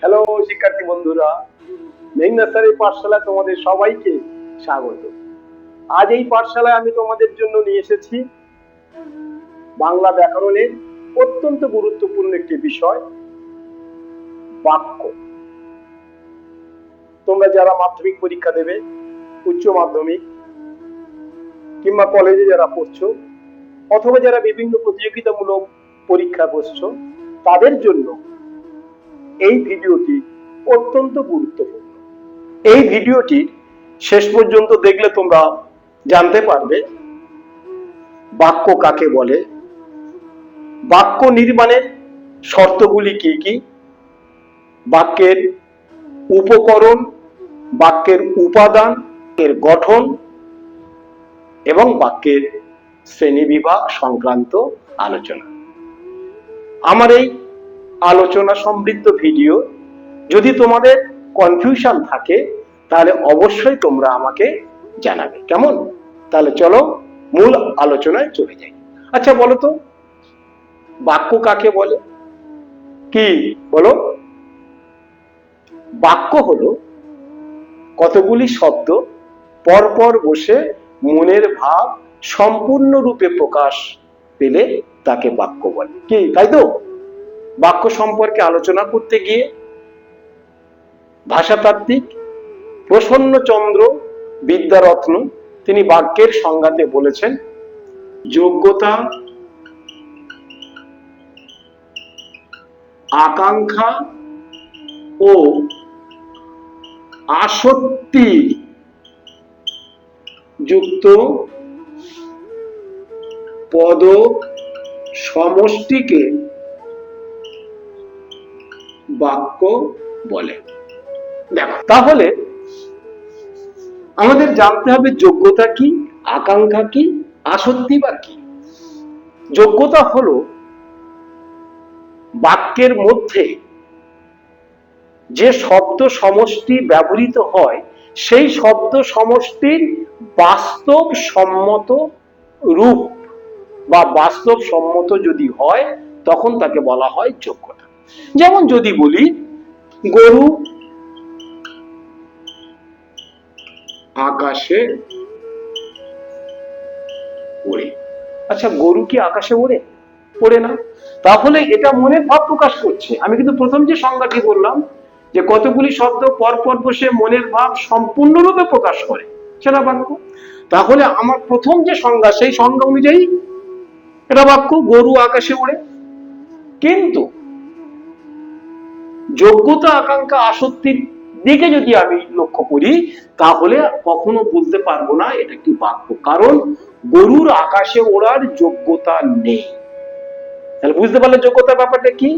Hello শিক্ষার্থী বন্ধুরা। মেঘ নার্সারি পাঠশালা তোমাদের সবাইকে স্বাগত। আজ এই পাঠশালায় আমি তোমাদের জন্য নিয়ে এসেছি বাংলা ব্যাকরণের অত্যন্ত গুরুত্বপূর্ণ একটি বিষয়, বাক্য। তোমরা যারা মাধ্যমিক পরীক্ষা দেবে, উচ্চ মাধ্যমিক, কিংবা কলেজে যারা পড়ছো, অথবা যারা বিভিন্ন প্রতিযোগিতামূলক পরীক্ষা বসছো, তাদের জন্য এই ভিডিওটি অত্যন্ত গুরুত্বপূর্ণ। এই ভিডিওটি শেষ পর্যন্ত দেখলে তোমরা জানতে পারবে বাক্য কাকে বলে, বাক্য নির্মাণের শর্তগুলি কি কি, বাক্যের উপকরণ, বাক্যের উপাদান, এর গঠন এবং বাক্যের শ্রেণীবিভাগ সংক্রান্ত আলোচনা। আমার এই আলোচনা সমৃদ্ধ ভিডিও। যদি তোমাদের কনফিউশন থাকে, তাহলে অবশ্যই তোমরা আমাকে জানাবে। কেমন? তাহলে চলো মূল আলোচনায় চলে যাই। আচ্ছা বলো তো, বাক্য কাকে বলে? কি বলো? বাক্য হলো কতগুলি শব্দ পরপর বসে মনের ভাব সম্পূর্ণরূপে প্রকাশ পেলে তাকে বাক্য বলে। কি, তাই তো? বাক্য সম্পর্কে আলোচনা করতে গিয়ে ভাষাতাত্ত্বিক প্রসন্নচন্দ্র বিদ্যারত্ন তিনি বাক্যের সংজ্ঞাতে বলেছেন, যোগ্যতা, আকাঙ্ক্ষা ও আসক্তি যুক্ত পদ সমষ্টিকে বাক্য বলে। দেখো, তাহলে আমাদের জানতে হবে যোগ্যতা কি, আকাঙ্ক্ষা কি, আসক্তি বা কি? যোগ্যতা হলো বাক্যের মধ্যে যে শব্দ সমষ্টি ব্যবহৃত হয়, সেই শব্দ সমষ্টির বাস্তব সম্মত রূপ বা বাস্তব সম্মত যদি হয়, তখন তাকে বলা হয় যোগ্যতা। যেমন যদি বলি, গরু আকাশে ওড়ে। আচ্ছা গরু কি আকাশে ওড়ে? ওড়ে না। তাহলে এটা মনের ভাব প্রকাশ করছে। আমি কিন্তু প্রথম যে সংজ্ঞাটি বললাম, যে কতগুলি শব্দ পরপর বসে মনের ভাব সম্পূর্ণরূপে প্রকাশ করে, সেটা বাক্য। তাহলে আমার প্রথম যে সংজ্ঞা, সেই সংজ্ঞা অনুযায়ী এটা বাক্য, গরু আকাশে ওড়ে। কিন্তু যোগ্যতা, আকাঙ্ক্ষা, আসক্তির দিকে যদি আমি লক্ষ্য করি, তাহলে কখনো বলতে পারব না, এটা কি বাক্য। কারণ গরুর আকাশে ওড়ার যোগ্যতা নেই। তাহলে বুঝতে পারলে যোগ্যতার ব্যাপারটা কি?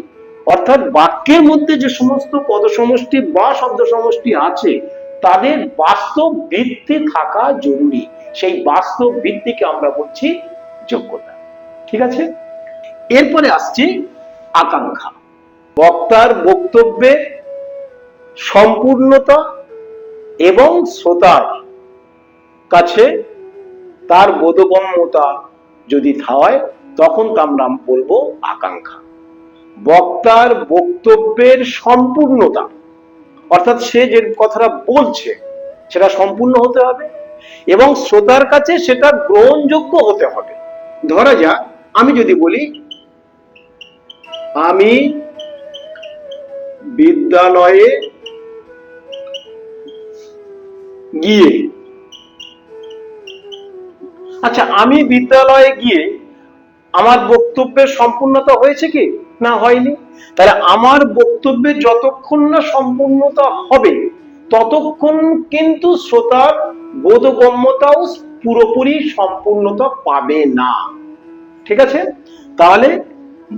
অর্থাৎ বাক্যের মধ্যে যে সমস্ত পদ সমষ্টি বা শব্দ সমষ্টি আছে, তাদের বাস্তব ভিত্তি থাকা জরুরি। সেই বাস্তব ভিত্তিকে আমরা বলছি যোগ্যতা। ঠিক আছে? এরপরে আসছি আকাঙ্ক্ষা। বক্তার বক্তব্যে সম্পূর্ণতা এবং শ্রোতার কাছে তার বোধগম্যতা যদি হয় তখন তা আমরা বলব আকাঙ্ক্ষা। বক্তার বক্তব্যের সম্পূর্ণতা, অর্থাৎ সে যে কথাটা বলছে, সেটা সম্পূর্ণ হতে হবে এবং শ্রোতার কাছে সেটা গ্রহণযোগ্য হতে হবে। ধরা যাক, আমি যদি বলি, আমি বিদ্যালয়ে গিয়ে আচ্ছা আমি বিদ্যালয়ে গিয়ে আমার বক্তব্যের সম্পূর্ণতা হয়েছে কি? না, হয়নি। তাহলে আমার বক্তব্যের যতক্ষণ না সম্পূর্ণতা হবে, ততক্ষণ কিন্তু শ্রোতার বোধগম্যতাও পুরোপুরি সম্পূর্ণতা পাবে না। ঠিক আছে? তাহলে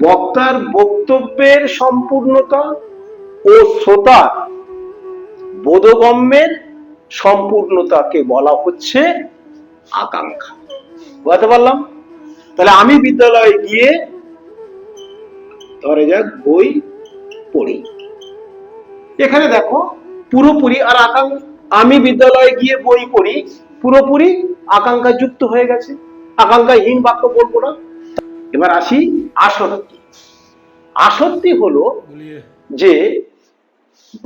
বক্তার বক্তব্যের সম্পূর্ণতা ও শ্রোতার বোধগম্যের সম্পূর্ণতাকে বলা হচ্ছে আকাঙ্ক্ষা। বুঝতে পারলাম? তাহলে আমি বিদ্যালয়ে গিয়ে ধরে যাক বই পড়ি। এখানে দেখো পুরোপুরি আর আকাঙ্ক্ষা আমি বিদ্যালয়ে গিয়ে বই পড়ি পুরোপুরি আকাঙ্ক্ষা যুক্ত হয়ে গেছে। আকাঙ্ক্ষাহীন বাক্য বলব না। এবার আসি আসক্তি। আসক্তি হলো যে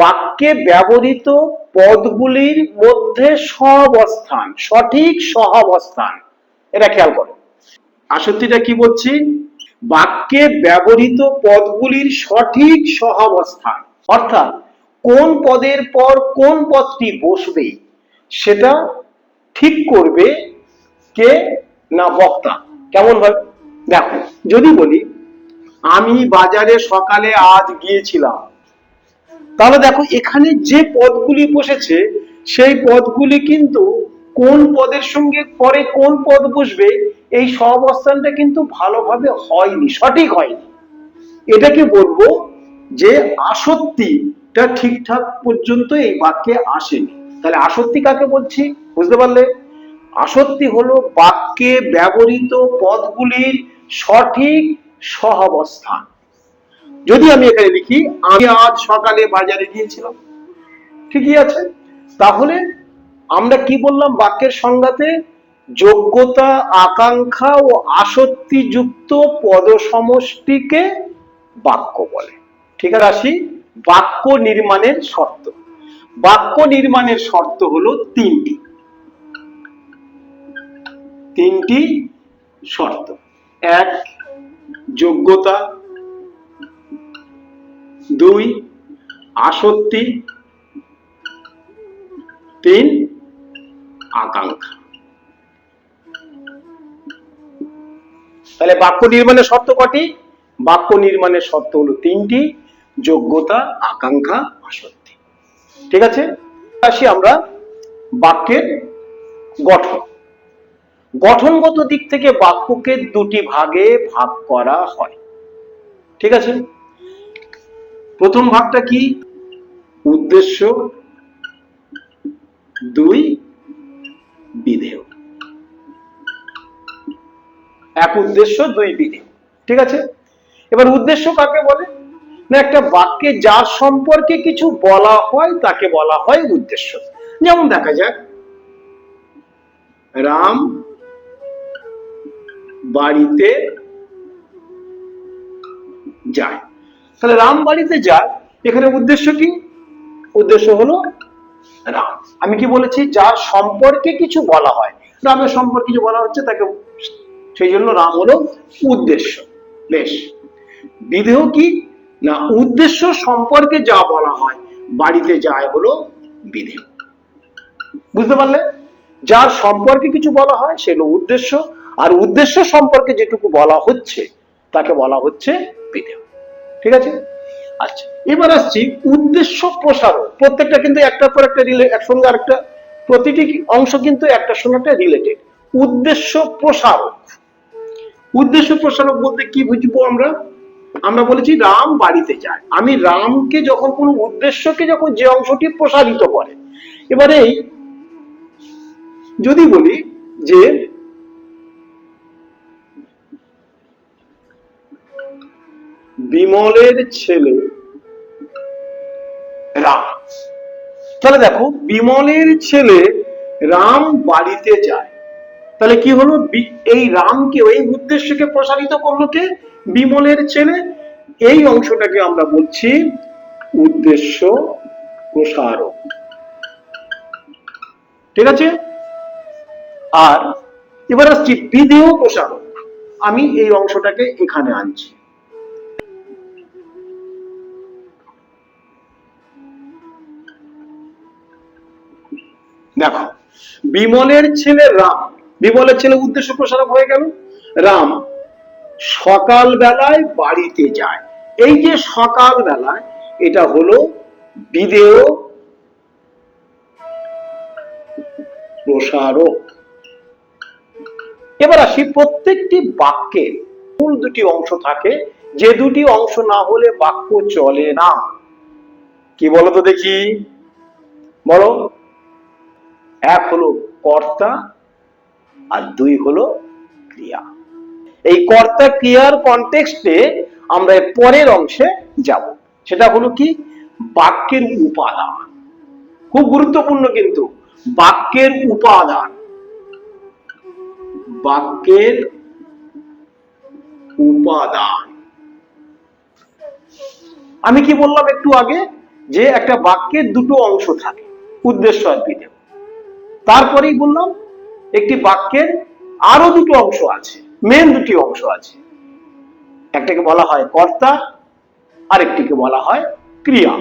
বাক্যে ব্যবহৃত পদগুলির মধ্যে সহাবস্থান সঠিক সহাবস্থান এটা খেয়াল করো। আসক্তিটা কি বলছি? বাক্যে ব্যবহৃত পদগুলির সঠিক সহাবস্থান অর্থাৎ কোন পদের পর কোন পদটি বসবে, সেটা ঠিক করবে কে না বক্তা। কেমন ভাবে দেখো, যদি বলি, আমি বাজারে সকালে আজ গিয়েছিলাম। তাহলে দেখো, এখানে যে পদগুলি বসেছে, সেই পদগুলি কিন্তু কোন পদের সঙ্গে পরে কোন পদ বসবে, এই সহাবস্থানটা কিন্তু ভালোভাবে হয়নি, সঠিক হয়নি। এটাকে বলব যে আসক্তিটা ঠিকঠাক পর্যন্ত এই বাক্যে আসেনি। তাহলে আসক্তি কাকে বলছি? বুঝতে পারলে? আসক্তি হলো বাক্যে ব্যবহৃত পদগুলির সঠিক সহাবস্থান। যদি আমি এখানে লিখি, আমি আজ সকালে বাজারে গিয়েছিলাম। ঠিকই আছে। তাহলে আমরা কি বললাম বাক্যের সংজ্ঞাতে? যোগ্যতা, আকাঙ্ক্ষা ও আসক্তি যুক্ত পদ সমষ্টিকে বাক্য বলে। ঠিক আছে, আসি। বাক্য নির্মাণের শর্ত। বাক্য নির্মাণের শর্ত হলো তিনটি। তিনটি শর্ত। এক, যোগ্যতা দুই আসক্তি তিন, আকাঙ্ক্ষা। তাহলে বাক্য নির্মাণের শর্ত কটি? বাক্য নির্মাণের শর্ত হলো তিনটি, যোগ্যতা, আকাঙ্ক্ষা আসক্তি ঠিক আছে? আসি আমরা বাক্যের গঠন। গঠনগত দিক থেকে বাক্যকে দুটি ভাগে ভাগ করা হয়। ঠিক আছে? প্রথম ভাগটা কি? উদ্দেশ্য। দুই, বিধেয়। এক উদ্দেশ্য, দুই বিধেয়। ঠিক আছে? এবার উদ্দেশ্য কাকে বলে? না, একটা বাক্যে যার সম্পর্কে কিছু বলা হয়, তাকে বলা হয় উদ্দেশ্য। যেমন দেখা যাক। রাম বাড়িতে যায়। তাহলে রাম বাড়িতে যায়, এখানে উদ্দেশ্য কি? উদ্দেশ্য হলো রাম। আমি কি বলেছি? যার সম্পর্কে কিছু বলা হয়। রামের সম্পর্কে কিছু বলা হচ্ছে, তাকে সেই জন্য রাম হলো উদ্দেশ্য। বেশ। বিধেয় কি? না, উদ্দেশ্য সম্পর্কে যা বলা হয়, বাড়িতে যায় হলো বিধেয়। বুঝতে পারলে? যার সম্পর্কে কিছু বলা হয় সেগুলো উদ্দেশ্য। আর উদ্দেশ্য সম্পর্কে যেটুকু বলা হচ্ছে, তাকে বলা হচ্ছে বিধেয়। ঠিক আছে? আচ্ছা এবার আসছি উদ্দেশ্য প্রসারণ। প্রত্যেকটা কিন্তু একটার পর একটা রিলে একসঙ্গে আরেকটা। প্রতিটি অংশ কিন্তু একটা রিলেটেড উদ্দেশ্য প্রসারক উদ্দেশ্য প্রসারক বলতে কি বুঝব আমরা? আমরা বলেছি রাম বাড়িতে যায়। আমি রামকে যখন কোনো উদ্দেশ্যকে যখন যে অংশটি প্রসারিত করে, এবারে যদি বলি যে বিমলের ছেলে রাম। তাহলে দেখো, বিমলের ছেলে রাম বাড়িতে যায়। তাহলে কি হলো? এই রামকে, এই উদ্দেশ্যকে প্রসারিত করল কে? বিমলের ছেলে। এই অংশটাকে আমরা বলছি উদ্দেশ্য প্রসারক। ঠিক আছে? আর এবার আসছি বিদেহ প্রসারক। আমি এই অংশটাকে এখানে আনছি। দেখো, বিমলের ছেলে রাম। বিমলের ছেলে উদ্দেশ্য প্রসারক হয়ে গেল। রাম সকাল বেলায় বাড়িতে যায়। এই যে সকাল বেলায় এটা হলো বিধেয় প্রসারক। এবার আসি প্রত্যেকটি বাক্যের। মূল দুটি অংশ থাকে। যে দুটি অংশ না হলে বাক্য চলে না। কি বলো তো দেখি? বলো। এক হলো কর্তা আর দুই হলো ক্রিয়া। এই কর্তা ক্রিয়ার কনটেক্সটে আমরা পরের অংশে যাব। সেটা হলো কি? বাক্যের উপাদান। খুব গুরুত্বপূর্ণ কিন্তু, বাক্যের উপাদান। বাক্যের উপাদান। আমি কি বললাম একটু আগে যে একটা বাক্যের দুটো অংশ থাকে, উদ্দেশ্য আর বিধেয়। তারপরেই বললাম, একটি বাক্যের আরও দুটো অংশ আছে মেন দুটি অংশ আছে। একটাকে বলা হয় কর্তা, আরেকটিকে বলা হয় ক্রিয়া।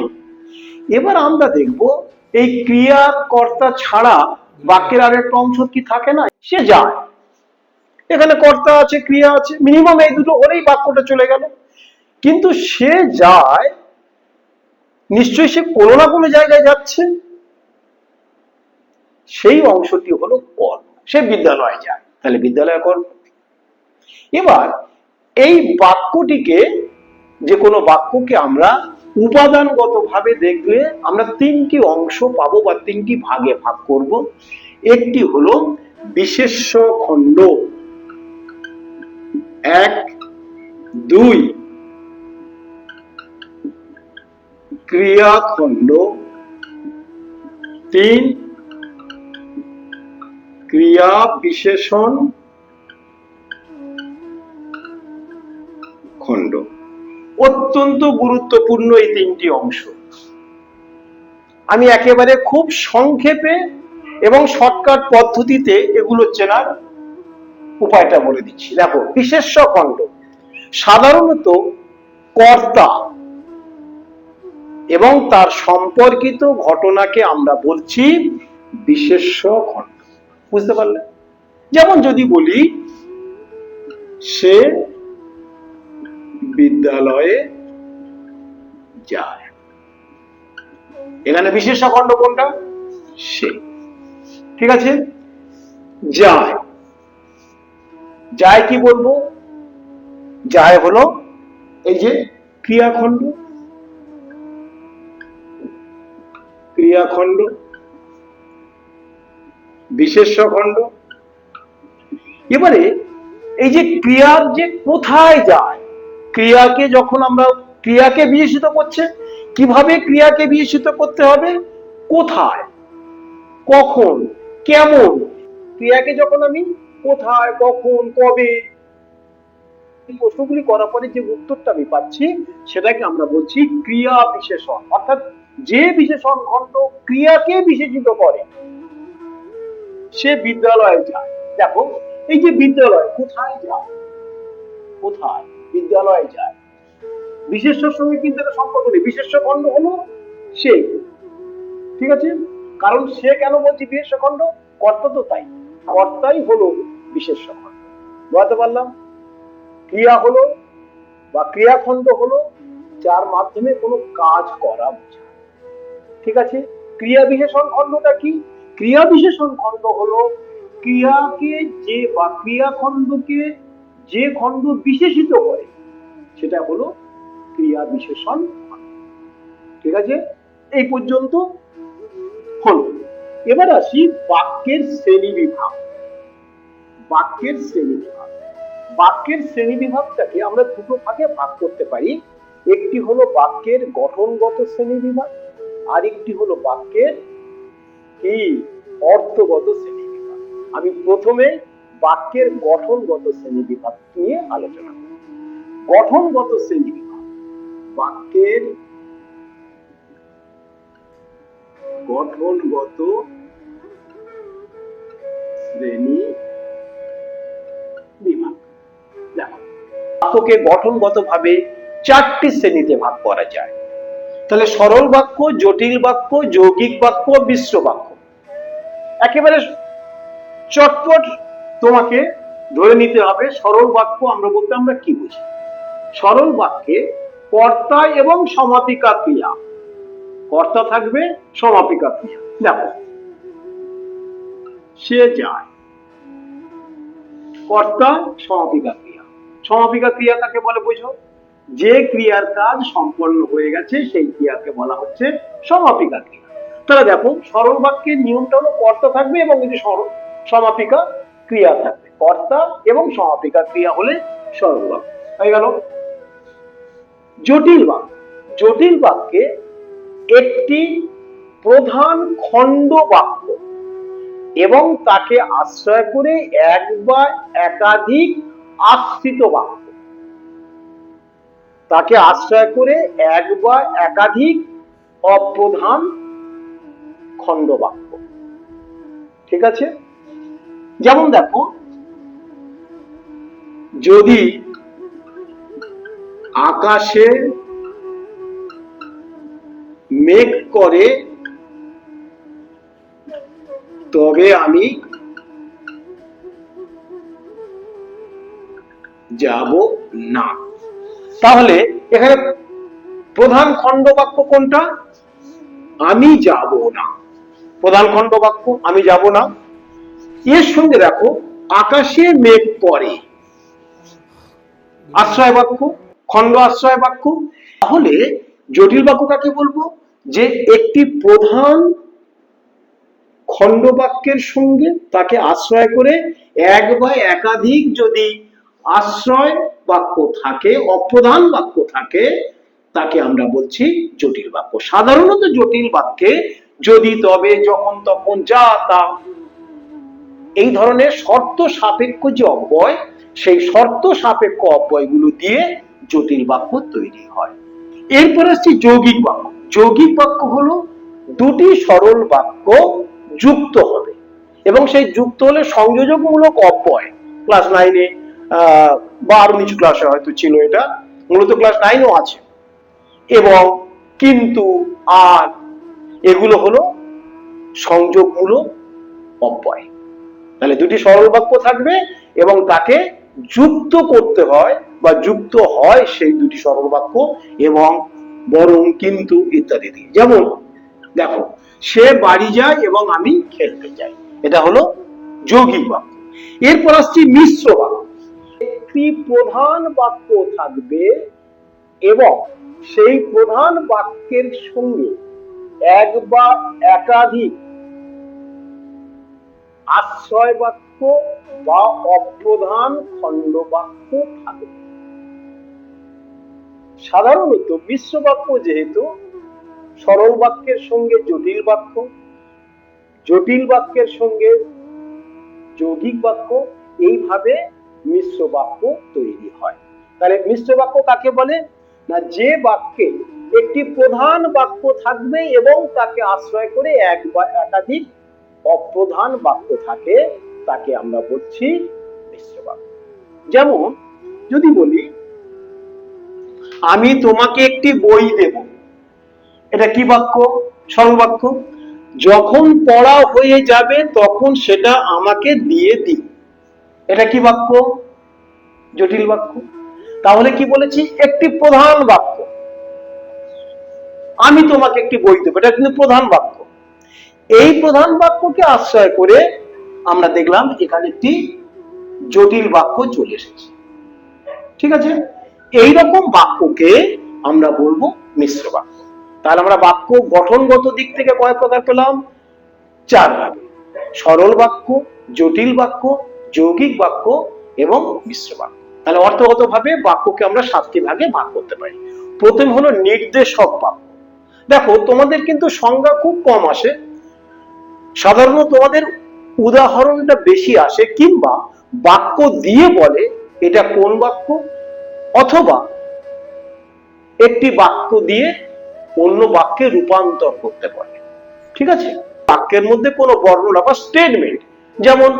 এবার আমরা দেখব, এই ক্রিয়া কর্তা ছাড়া বাক্যের আর একটা অংশ কি থাকে না? সে যায়। এখানে কর্তা আছে, ক্রিয়া আছে মিনিমাম এই দুটো হলেই বাক্যটা চলে গেল। কিন্তু সে যায়, নিশ্চয়ই সে কোনো না কোনো জায়গায় যাচ্ছে। সেই অংশটি হলো কর্ম সে বিদ্যালয়ে যায়। তাহলে বিদ্যালয় কর্ম এবার এই বাক্যটিকে যে কোনো বাক্যকে আমরা উপাদানগত ভাবে দেখলে আমরা তিনটি অংশ পাবো বা তিনটি ভাগে ভাগ করব। একটি হলো বিশেষ্য খণ্ড। এক, দুই, ক্রিয়াখণ্ড। তিন ক্রিয়া বিশেষণ খণ্ড। অত্যন্ত গুরুত্বপূর্ণ এই তিনটি অংশ। আমি একেবারে খুব সংক্ষেপে এবং শর্টকাট পদ্ধতিতে এগুলো চেনার উপায়টা বলে দিচ্ছি। দেখো, বিশেষ্য খণ্ড। সাধারণত কর্তা এবং তার সম্পর্কিত ঘটনাকে আমরা বলছি বিশেষ্য খণ্ড। বুঝতে পারলে? যেমন যদি বলি, সে বিদ্যালয়ে যায়। এখানে বিশেষ খণ্ড কোনটা? সে। ঠিক আছে? যায়। যায় কি বলব? যায় হলো এই যে ক্রিয়াখণ্ড। ক্রিয়াখণ্ড বিশেষ্য খণ্ড এবারে এই যে ক্রিয়ার যে কোথায় যায়, ক্রিয়াকে যখন আমরা, ক্রিয়াকে বিশেষিত করছে, কীভাবে ক্রিয়াকে বিশেষিত করতে হবে, কোথায়, কখন, কেমন, ক্রিয়াকে যখন আমি কোথায়, কখন, কবে প্রশ্নগুলি করার পরে যে উত্তরটা আমি পাচ্ছি, সেটাকে আমরা বলছি ক্রিয়া বিশেষণ। অর্থাৎ যে বিশেষণ খণ্ড ক্রিয়াকে বিশেষিত করে সে বিদ্যালয়ে যায়। দেখো, এই যে বিদ্যালয়, কোথায় যায়? কোথায় বিদ্যালয়ে যায়? বিশেষ্যর সঙ্গে কিন্তু একটা সম্পর্ক নেই। বিশেষ্য খণ্ড হলো সে। ঠিক আছে? কারণ সে কেন বলছি বিশেষ্য খণ্ড? কর্তা তো তাই। কর্তাই হলো বিশেষ্য খণ্ড। বুঝতে পারলাম? ক্রিয়া হলো বা ক্রিয়াখণ্ড হলো যার মাধ্যমে কোনো কাজ করা বোঝায়। ঠিক আছে? ক্রিয়া বিশেষণ খণ্ডটা কি? ক্রিয়া বিশেষণ খণ্ড হলো ক্রিয়াকে যে বা ক্রিয়া খণ্ডকে যে খণ্ড বিশেষিত করে, সেটা হলো ক্রিয়া বিশেষণ ঠিক আছে? এই পর্যন্ত হলো। এবার আসি বাক্যের শ্রেণি বিভাগ বাক্যের শ্রেণি বিভাগ বাক্যের শ্রেণি বিভাগটাকে আমরা দুটো ভাগে ভাগ করতে পারি। একটি হলো বাক্যের গঠনগত শ্রেণি বিভাগ আর একটি হলো বাক্যের কি অর্থগত শ্রেণি বিভাগ আমি প্রথমে বাক্যের গঠনগত শ্রেণি বিভাগ নিয়ে আলোচনা করব। গঠনগত শ্রেণি বিভাগ বাক্যের গঠনগত শ্রেণি বিভাগ বাক্যকে গঠনগত ভাবে চারটি শ্রেণীতে ভাগ করা যায়। তাহলে সরল বাক্য, জটিল বাক্য, যৌগিক বাক্য, বিশ্ব বাক্য। একেবারে চটপট তোমাকে ধরে নিতে হবে সরল বাক্য আমরা বলতে আমরা কি বুঝি? সরল বাক্যে কর্তা এবং সমাপিকা ক্রিয়া। কর্তা থাকবে, সমাপিকা ক্রিয়া। দেখো। সে যায়। কর্তা, সমাপিকা ক্রিয়া। সমাপিকা ক্রিয়া কাকে বলে বুঝো? যে ক্রিয়ার কাজ সম্পন্ন হয়ে গেছে, সেই ক্রিয়াকে বলা হচ্ছে সমাপিকা ক্রিয়া। তাহলে দেখো, সরল বাক্যের নিয়মটা হলো কর্তা থাকবে এবং সরল সমাপিকা ক্রিয়া থাকবে। কর্তা এবং সমাপিকা ক্রিয়া হলে সরল বাক্য। হয়ে গেল। জটিল বাক্য। জটিল বাক্যে একটি প্রধান খণ্ড বাক্য এবং তাকে আশ্রয় করে এক বা একাধিক আশ্রিত বাক্য। তাকে আশ্রয় করে এক বা একাধিক অপ্রধান খণ্ড বাক্য ঠিক আছে? যেমন দেখো, যদি আকাশে মেঘ করে, তবে আমি যাব না। তাহলে এখানে প্রধান খণ্ড বাক্য কোনটা? আমি যাব না। প্রধান খণ্ড বাক্য আমি যাব না। এর সঙ্গে দেখো, আকাশে মেঘ করে আশ্রয় বাক্য, খণ্ড আশ্রয় বাক্য। তাহলে জটিল বাক্য কাকে বলব? যে একটি প্রধান খণ্ড বাক্যের সঙ্গে তাকে আশ্রয় করে এক বা একাধিক যদি আশ্রয় বাক্য থাকে, অপ্রধান বাক্য থাকে, তাকে আমরা বলছি জটিল বাক্য। সাধারণত জটিল বাক্যে যদি তবে যখন তখন যা তা এই ধরনের শর্ত সাপেক্ষ যে অব্যয়, সেই শর্ত সাপেক্ষ অব্যয়গুলো দিয়ে জটিল বাক্য তৈরি হয়। এরপর আসছে যৌগিক বাক্য। যৌগিক বাক্য হলো দুটি সরল বাক্য যুক্ত হবে। এবং সেই যুক্ত হলে সংযোজকমূলক অব্যয়। ক্লাস নাইনে বা আরও নিচু ক্লাসে হয়তো ছিল এটা। মূলত ক্লাস নাইনও আছে। এবং কিন্তু আর এগুলো হলো সংযোগমূলক অব্যয়। তাহলে দুটি সরল বাক্য থাকবে এবং তাকে যুক্ত করতে হয় বা যুক্ত হয় সেই দুটি সরল বাক্য এবং বরং কিন্তু ইত্যাদি দিয়ে। যেমন, দেখো, সে বাড়ি যায় এবং আমি খেলতে যাই। এটা হলো যৌগিক বাক্য। এরপর আসছি মিশ্র বাক্য। একটি প্রধান বাক্য থাকবে এবং সেই প্রধান বাক্যের সঙ্গে এক বা একাধিক আশ্রয় বাক্য বা অপ্রধান খণ্ড বাক্য থাকবে সাধারণত মিশ্র বাক্য যেহেতু, সরল বাক্যের সঙ্গে জটিল বাক্য, জটিল বাক্যের সঙ্গে যৌগিক বাক্য, এইভাবে মিশ্র বাক্য তৈরি হয়। তাহলে মিশ্র বাক্য কাকে বলে? না, যে বাক্যে একটি প্রধান বাক্য থাকবে এবং তাকে আশ্রয় করে এক বা একাধিক অপ্রধান বাক্য থাকে, তাকে আমরা বলছি মিশ্র বাক্য। যেমন, যদি বলি, আমি তোমাকে একটি বই দেব। এটা কি বাক্য? সরল বাক্য। যখন পড়া হয়ে যাবে, তখন সেটা আমাকে দিয়ে দিন এটা কি বাক্য? জটিল বাক্য। তাহলে কি বলেছি? একটি প্রধান বাক্য। আমি তোমাকে একটি বই দেবো। এটা কিন্তু প্রধান বাক্য। এই প্রধান বাক্যকে আশ্রয় করে আমরা দেখলাম এখানে একটি জটিল বাক্য চলে এসেছে। ঠিক আছে? এই রকম বাক্যকে আমরা বলব মিশ্র বাক্য। তাহলে আমরা বাক্য গঠনগত দিক থেকে কয় প্রকার পেলাম? চার ভাগে। সরল বাক্য, জটিল বাক্য, যৌগিক বাক্য এবং মিশ্র বাক্য। তাহলে অর্থগত ভাবে বাক্যকে আমরা সাতটি ভাগে ভাগ করতে পারি। প্রথম হলো নির্দেশক বাক্য। দেখো, তোমাদের কিন্তু সংজ্ঞা খুব কম আসে। সাধারণত তোমাদের উদাহরণটা বেশি আসে কিংবা বাক্য দিয়ে বলে এটা কোন বাক্য অথবা একটি বাক্য দিয়ে অন্য বাক্যে রূপান্তর করতে পারে। ঠিক আছে? বাক্যের মধ্যে কোনো বর্ণনা বা স্টেটমেন্ট যেমন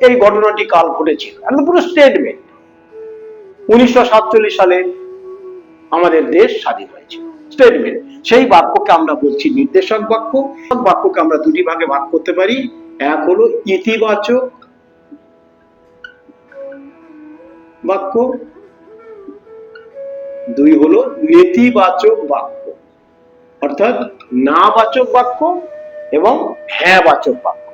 এই ঘটনাটি কাল ঘটেছিল একদম পুরো স্টেটমেন্ট উনিশশো সাতচল্লিশ সালে আমাদের দেশ স্বাধীন হয়েছিল। স্টেটমেন্ট সেই বাক্যকে আমরা বলছি নির্দেশক বাক্য। বাক্যকে আমরা দুটি ভাগে ভাগ করতে পারি। এক হলো ইতিবাচক বাক্য। দুই হলো নেতিবাচক বাক্য। অর্থাৎ না বাচক বাক্য এবং হ্যাঁ বাচক বাক্য।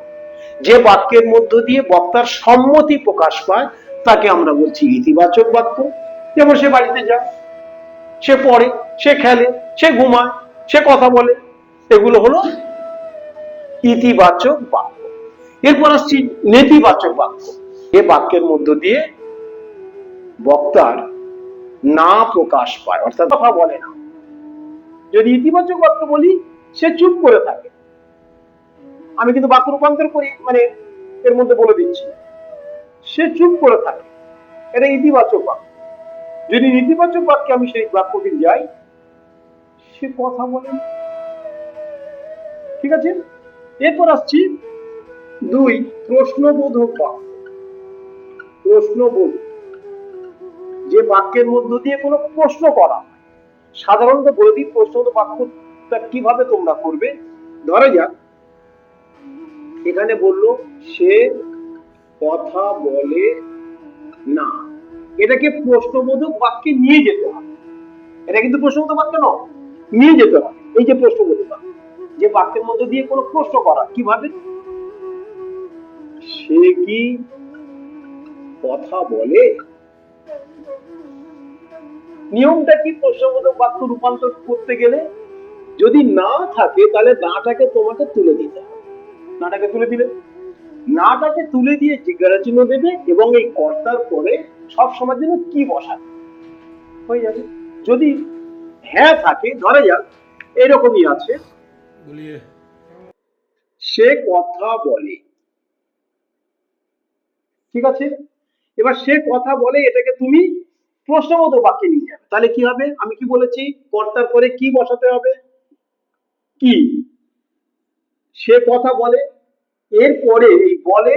যে বাক্যের মধ্য দিয়ে বক্তার সম্মতি প্রকাশ পায়, তাকে আমরা বলছি ইতিবাচক বাক্য। যেমন সে বাড়িতে যায় সে পড়ে, সে খেলে, সে ঘুমায়, সে কথা বলে। এগুলো হলো ইতিবাচক বাক্য। এরপর আসছি নেতিবাচক বাক্য। এ বাক্যের মধ্য দিয়ে বক্তার না প্রকাশ পায়, অর্থাৎ কথা বলে না। যদি ইতিবাচক বাক্য বলি, সে চুপ করে থাকে। আমি কিন্তু বাক্য রূপান্তর করি মানে এর মধ্যে বলে দিচ্ছি। সে চুপ করে থাকে। এটা ইতিবাচক বাক্য। যদি নেতিবাচক বাক্যে আমি সেই বাক্যটি যাই, সে কথা বলে। ঠিক আছে? এরপর আসছি দুই, প্রশ্নবোধক বাক্য। প্রশ্নবোধ যে বাক্যের মধ্য দিয়ে কোনো প্রশ্ন করা সাধারণত বলে দিই প্রশ্নবোধক বাক্যটা কীভাবে তোমরা করবে? ধরা যাক। এখানে বলল, সে কথা বলে না। এটাকে প্রশ্নবোধক বাক্যে নিয়ে যেতে হবে। এটা কিন্তু প্রশ্নবোধক বাক্য নয়, নিয়ে যেতে হবে। এই যে প্রশ্নবোধক বাক্য, যে বাক্যের মধ্যে দিয়ে কোনো প্রশ্ন করা, কীভাবে? সে কি কথা বলে? নিয়মটা কি প্রশ্নবোধক বাক্য রূপান্তর করতে গেলে? যদি না থাকে, তাহলে নাটাকে তোমাকে তুলে দিতে হবে। নাটাকে তুলে দিলে? নাটাকে তুলে দিয়ে জিজ্ঞাসা চিহ্ন দেবে এবং এই কর্তার পরে সব সময় জন্য কি বসাবে হয়ে যাবে। যদি হ্যাঁ থাকে ধরা যাক এরকমই আছে। সে কথা বলে। ঠিক আছে? এবার সে কথা বলে এটাকে তুমি প্রশ্নবোধক বাক্যে নিয়ে যাবে। তাহলে কি হবে? আমি কি বলেছি? কর্তার পরে কি বসাতে হবে? কি? সে কথা বলে এর পরে এই বলে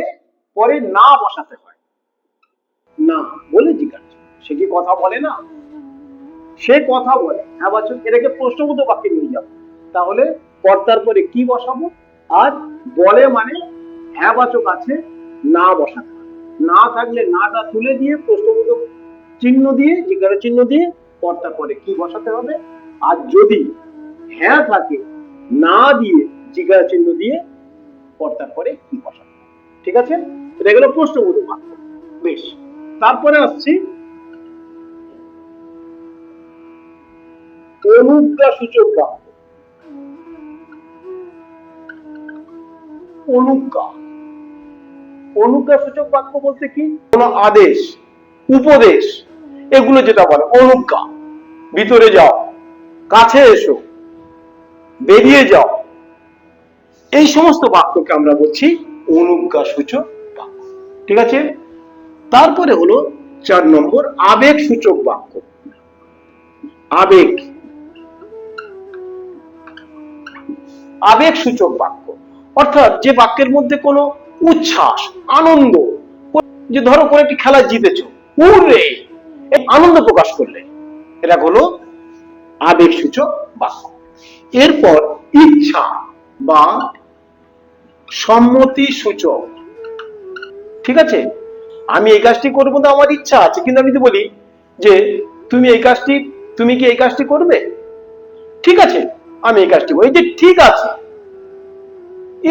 পরে না বসাতে হয়। না, বলে জিজ্ঞাসা সে কি কথা বলে না? সে কথা বলে। হ্যাঁ বছর এটাকে প্রশ্নবোধক বাক্যে নিয়ে যাব। তাহলে কর্তার পরে কি বসাবো? আর বলে মানে হ্যাঁ বাচক আছে, না বসাতে না থাকলে নাটা তুলে দিয়ে প্রশ্নবোধক চিহ্ন দিয়ে, জিজ্ঞাসা চিহ্ন দিয়ে কর্তার পরে কি বসাতে হবে? আর যদি হ্যাঁ থাকে, না দিয়ে জিজ্ঞাসা চিহ্ন দিয়ে কর্তার পরে কি বসাতে হবে? ঠিক আছে? এটা গেল প্রশ্নবোধক বাক্য। বেশ। তারপরে আসছি। অনুজ্ঞা সূচক বাক্য। অনুজ্ঞা। অনুজ্ঞা সূচক বাক্য বলতে কি? কোন আদেশ, উপদেশ, এগুলো যেটা বলে, অনুজ্ঞা। ভিতরে যাও, কাছে এসো, বেরিয়ে যাও। এই সমস্ত বাক্যকে আমরা বলছি অনুজ্ঞা সূচক বাক্য। ঠিক আছে? তারপরে হলো চার নম্বর আবেগ সূচক বাক্য। আবেগ। আবেগ সূচক বাক্য। অর্থাৎ যে বাক্যের মধ্যে কোনো উচ্ছ্বাস, আনন্দ, যে ধরো কোনো একটি খেলা জিতেছো, উড়ে আনন্দ প্রকাশ করলে, এটা হলো আবেগ সূচক বাক্য। এরপর ইচ্ছা বা সম্মতি সূচক। ঠিক আছে? আমি এই কাজটি করব তো আমার ইচ্ছা আছে। কিন্তু আমি যদি বলি যে, তুমি এই কাজটি, তুমি কি এই কাজটি করবে? ঠিক আছে, আমি এই কাজটি এই যে ঠিক আছে,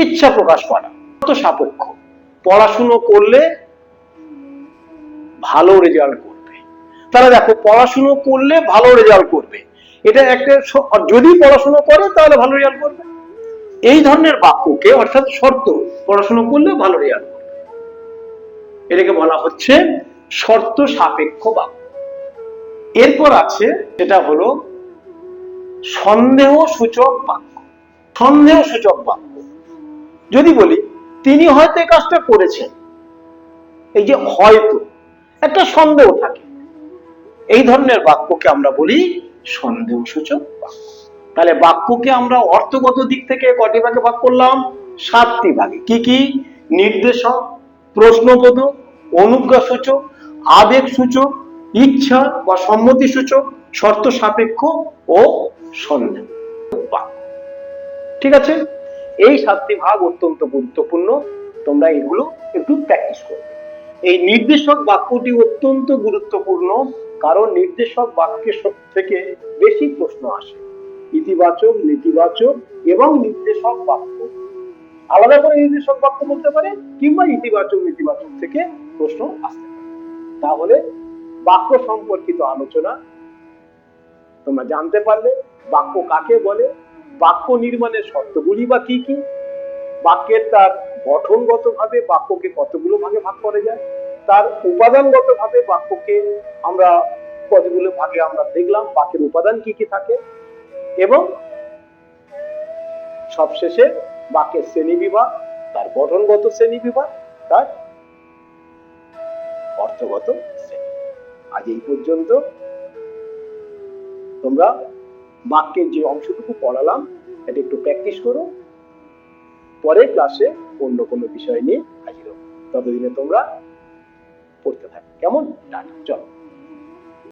ইচ্ছা প্রকাশ করা, কত সাপেক্ষ। পড়াশুনো করলে ভালো রেজাল্ট করবে। তাহলে দেখো, পড়াশুনো করলে ভালো রেজাল্ট করবে। এটা একটা যদি পড়াশুনো করে, তাহলে ভালো রেজাল্ট করবে। এই ধরনের বাক্যকে অর্থাৎ শর্ত, পড়াশুনো করলে ভালো রেজাল্ট এটাকে বলা হচ্ছে শর্ত সাপেক্ষ বাক্য। এরপর আছে যেটা হলো সন্দেহ সূচক বাক্য। সন্দেহ সূচক বাক্য। যদি বলি, তিনি হয়তো এই কাজটা করেছেন। এই যে হয়তো, একটা সন্দেহ থাকে। এই ধরনের বাক্যকে আমরা বলি সন্দেহ সূচক বাক্য। তাহলে বাক্যকে আমরা অর্থগত দিক থেকে কটি ভাগে ভাগ করলাম? সাতটি ভাগে। কি কি? নির্দেশক, প্রশ্নবোধক অনুজ্ঞা সূচক আবেগ সূচক ইচ্ছা বা সম্মতি সূচক শর্ত সাপেক্ষ ও সন্দেহ। ঠিক আছে? এই সাতটি ভাগ অত্যন্ত গুরুত্বপূর্ণ। তোমরা এগুলো একটু প্র্যাকটিস করবে। এই নির্দেশক বাক্যটি অত্যন্ত গুরুত্বপূর্ণ কারণ নির্দেশক বাক্যের থেকে বেশি প্রশ্ন আসে। ইতিবাচক, নেতিবাচক এবং নির্দেশক বাক্য। আলাদা করে নির্দেশক বাক্য বলতে পারে, কিংবা ইতিবাচক, নেতিবাচক থেকে প্রশ্ন আসতে পারে। তাহলে বাক্য সম্পর্কিত আলোচনা, তোমরা জানতে পারলে বাক্য কাকে বলে, বাক্য নির্মাণের শর্তগুলি বা কি কি, বাক্যের তার গঠনগত ভাবে বাক্যকে কতগুলো ভাগে ভাগ করা যায়, তার উপাদানগত ভাবে বাক্যকে আমরা কতগুলো ভাগে আমরা দেখলাম, বাক্যের উপাদান কি কি থাকে, এবং সবশেষে বাক্যের শ্রেণি বিভাগ, তার গঠনগত শ্রেণি বিভাগ, তার অর্থগত শ্রেণি। আজ এই পর্যন্ত তোমরা বাক্যের যে অংশটুকু পড়ালাম এটা একটু প্র্যাকটিস করো। পরের ক্লাসে অন্য কোনো বিষয় নিয়ে হাজির হব। ততদিনে তোমরা পড়তে থাকো। কেমন? চলো।